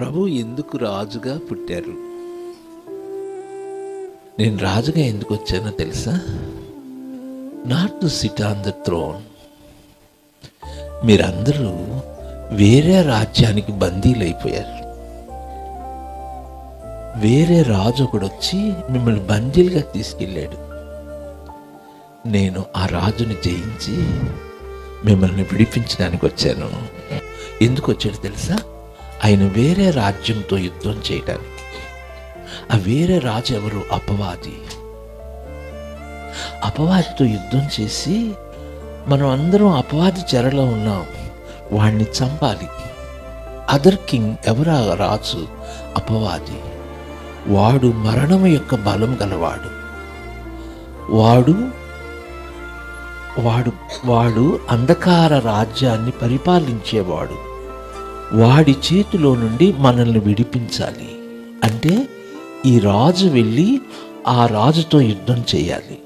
ప్రభు ఎందుకు రాజుగా పుట్టారు? నేను రాజుగా ఎందుకు వచ్చానో తెలుసా? Not to sit on the throne మీరందరూ వేరే రాజ్యానికి బందీలైపోయారు. వేరే రాజు ఒకడు వచ్చి మిమ్మల్ని బందీలుగా తీసుకెళ్ళాడు. నేను ఆ రాజుని జయించి మిమ్మల్ని విడిపించడానికి వచ్చాను. ఎందుకు వచ్చాడు తెలుసా? ఆయన వేరే రాజ్యంతో యుద్ధం చేయడానికి ఆ వేరే రాజు ఎవరు? అపవాది. అపవాదితో యుద్ధం చేసి మనం అందరం అపవాది చెరలో ఉన్నాం. వాణ్ణి చంపాలి. అదర్ కింగ్ ఎవరా రాజు? అపవాది. వాడు మరణం యొక్క బలం గలవాడు. వాడు వాడు వాడు అంధకార రాజ్యాన్ని పరిపాలించేవాడు. వాడి చేతిలో నుండి మనల్ని విడిపించాలి. అంటే ఈ రాజు వెళ్ళి ఆ రాజుతో యుద్ధం చేయాలి.